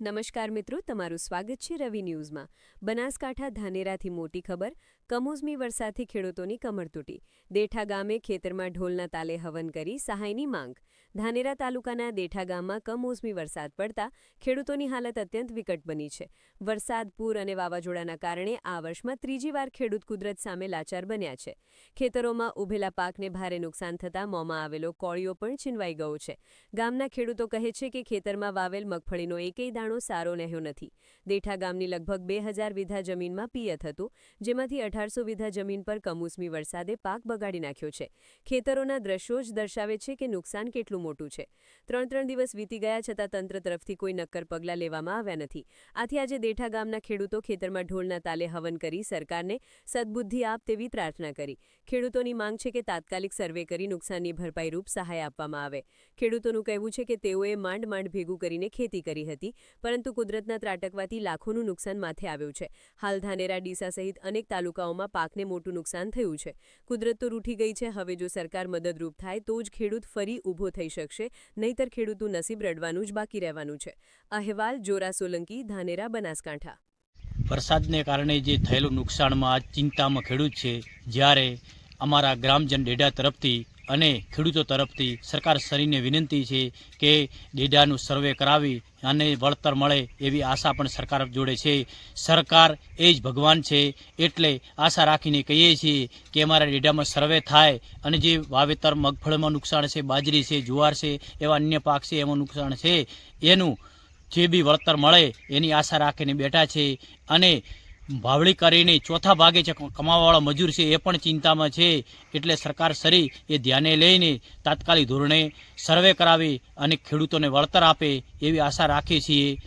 નમસ્કાર મિત્રો, તમારું સ્વાગત છે રવિ ન્યૂઝમાં. બનાસકાંઠા ધાનેરાથી મોટી ખબર, કમોસમી વરસાદથી ખેડૂતોની કમર તૂટી દેઠા ગામે ખેતરમાં ઢોલના તાલે હવન કરી સહાયની માંગ. ધાનેરા તાલુકાના દેઠા ગામમાં કમોસમી વરસાદ પડતા ખેડૂતોની હાલત અત્યંત વિકટ બની છે. વરસાદ, પૂર અને વાવાઝોડાના કારણે આ વર્ષમાં ત્રીજી વાર ખેડૂત કુદરત સામે લાચાર બન્યા છે. ખેતરોમાં ઉભેલા પાકને ભારે નુકસાન થતાં મોંમાં આવેલો કોળિયો પણ છીનવાઈ ગયો છે. ગામના ખેડૂતો કહે છે કે ખેતરમાં વાવેલ મગફળીનો એકેય દાણો સારો રહ્યો નથી. દેઠા ગામની લગભગ બે હજાર જમીનમાં પિયત હતું, જેમાંથી અઢારસો વીઘા જમીન પર કમોસમી વરસાદે પાક બગાડી નાખ્યો છે. ખેતરોના દ્રશ્યો જ દર્શાવે છે કે નુકસાન કેટલું મોટું છે. ત્રણ ત્રણ દિવસ વીતી ગયા છતાં તંત્ર તરફથી કોઈ નક્કર પગલાં લેવામાં આવ્યા નથી. આથી આજે દેઠા ગામના ખેડૂતો ખેતરમાં ઢોલના તાલે હવન કરી સરકારને સદબુદ્ધિ આપ તેવી પ્રાર્થના કરી. ખેડૂતોની માંગ છે કે તાત્કાલિક સર્વે કરી નુકસાનની ભરપાઈ રૂપ સહાય આપવામાં આવે. ખેડૂતોનું કહેવું છે કે તેઓએ માંડ માંડ ભેગું કરીને ખેતી કરી હતી પરંતુ કુદરતના ત્રાટકવાથી લાખોનું નુકસાન માથે આવ્યું છે. હાલ ધાનેરા, ડીસા સહિત અનેક તાલુકાઓમાં પાકને મોટું નુકસાન થયું છે. કુદરત તો રૂઠી ગઈ છે, હવે જો સરકાર મદદરૂપ થાય તો જ ખેડૂત ફરી ઊભો થઈ શકશે, નહીતર ખેડૂતનું નસીબ રડવાનું જ બાકી રહેવાનું છે. અહેવાલ, જોરા સોલંકી, ધાનેરા, બનાસકાંઠા. વરસાદને કારણે જે થયેલું નુકસાનમાં ચિંતામાં ખેડૂત છે, જ્યારે અમારા ગ્રામજન ડેડા તરફથી અને ખેડૂતો તરફથી સરકાર શ્રીને વિનંતી છે કે ડેડાનું સર્વે કરાવી અને વળતર મળે એવી આશા પણ સરકાર જોડે છે. સરકાર એ જ ભગવાન છે એટલે આશા રાખીને કહીએ છીએ કે અમારા ડેડામાં સર્વે થાય અને જે વાવેતર મગફળીમાં નુકસાન છે, બાજરી છે, જુવાર છે, એવા અન્ય પાક છે, એમાં નુકસાન છે. એનું જે બી વળતર મળે એની આશા રાખીને બેઠા છે અને વાવણી કરીને ચોથા ભાગે છે કમાવાવાળા મજૂર છે એ પણ ચિંતામાં છે. એટલે સરકાર સરી એ ધ્યાને લઈને તાત્કાલિક ધોરણે સર્વે કરાવી અને ખેડૂતોને વળતર આપે એવી આશા રાખીએ છીએ.